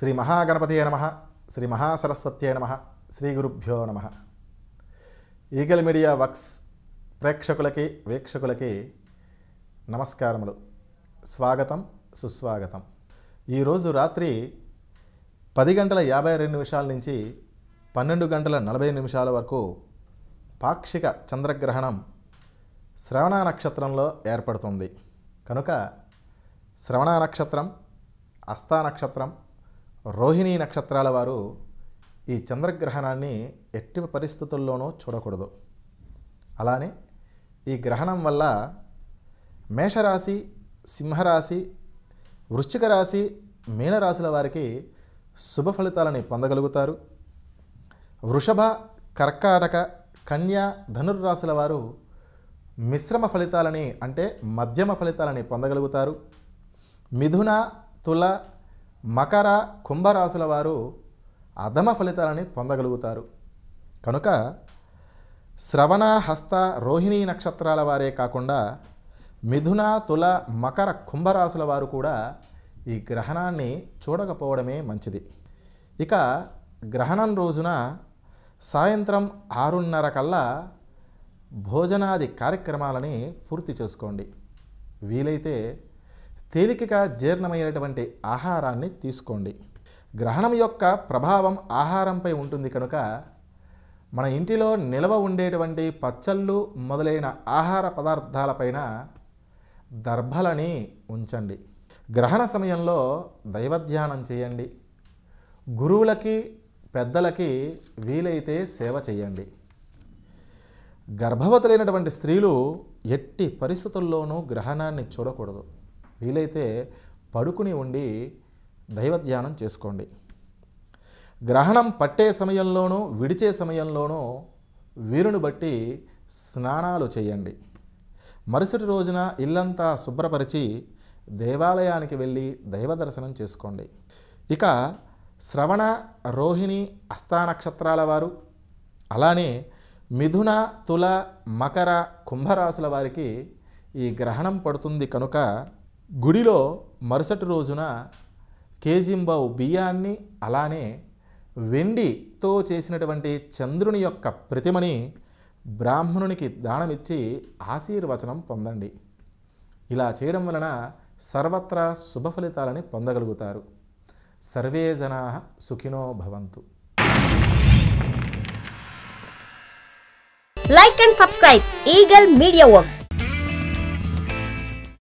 శ్రీ మహాగణపతియే నమ శ్రీ మహాసరస్వత్యే నమ శ్రీ గురుభ్యో నమ. ఈగల్ మీడియా వక్స్ ప్రేక్షకులకి వీక్షకులకి నమస్కారములు. స్వాగతం సుస్వాగతం. ఈరోజు రాత్రి పది గంటల యాభై రెండు నిమిషాల నుంచి పన్నెండు గంటల నలభై నిమిషాల వరకు పాక్షిక చంద్రగ్రహణం శ్రవణ నక్షత్రంలో ఏర్పడుతుంది. కనుక శ్రవణ నక్షత్రం అస్తా నక్షత్రం రోహిణీ నక్షత్రాల వారు ఈ చంద్రగ్రహణాన్ని ఎట్టి పరిస్థితుల్లోనూ చూడకూడదు. అలానే ఈ గ్రహణం వల్ల మేషరాశి సింహరాశి వృశ్చిక రాశి మీనరాశుల వారికి శుభ ఫలితాలని పొందగలుగుతారు. వృషభ కర్కాటక కన్యా ధనుర్రాశుల వారు మిశ్రమ ఫలితాలని అంటే మధ్యమ ఫలితాలని పొందగలుగుతారు. మిథున తుల మకర కుంభరాశుల వారు అధమ ఫలితాలని పొందగలుగుతారు. కనుక శ్రవణ హస్త రోహిణీ నక్షత్రాల వారే కాకుండా మిథున తుల మకర కుంభరాశుల వారు కూడా ఈ గ్రహణాన్ని చూడకపోవడమే మంచిది. ఇక గ్రహణం రోజున సాయంత్రం ఆరున్నర కల్లా భోజనాది కార్యక్రమాలని పూర్తి చేసుకోండి. వీలైతే తేలికగా జీర్ణమైనటువంటి ఆహారాన్ని తీసుకోండి. గ్రహణం యొక్క ప్రభావం ఆహారంపై ఉంటుంది కనుక మన ఇంటిలో నిల్వ ఉండేటువంటి పచ్చళ్ళు మొదలైన ఆహార పదార్థాలపైన దర్భలని ఉంచండి. గ్రహణ సమయంలో దైవధ్యానం చేయండి. గురువులకి పెద్దలకి వీలైతే సేవ చేయండి. గర్భవతులైనటువంటి స్త్రీలు ఎట్టి పరిస్థితుల్లోనూ గ్రహణాన్ని చూడకూడదు. వీలైతే పడుకుని ఉండి దైవధ్యానం చేసుకోండి. గ్రహణం పట్టే సమయంలోనూ విడిచే సమయంలోనూ వీరుని బట్టి స్నానాలు చేయండి. మరుసటి రోజున ఇల్లంతా శుభ్రపరిచి దేవాలయానికి వెళ్ళి దైవ దర్శనం చేసుకోండి. ఇక శ్రవణ రోహిణి అస్థా నక్షత్రాల వారు అలానే మిథున తుల మకర కుంభరాశుల వారికి ఈ గ్రహణం పడుతుంది కనుక గుడిలో మరుసటి రోజున కేజింబావు బియ్యాన్ని అలానే వెండితో చేసినటువంటి చంద్రుని యొక్క ప్రతిమని బ్రాహ్మణునికి దానమిచ్చి ఆశీర్వచనం పొందండి. ఇలా చేయడం వలన సర్వత్రా శుభ ఫలితాలని పొందగలుగుతారు. సర్వే జనా సుఖినో భవంతు. Like and subscribe eagle media works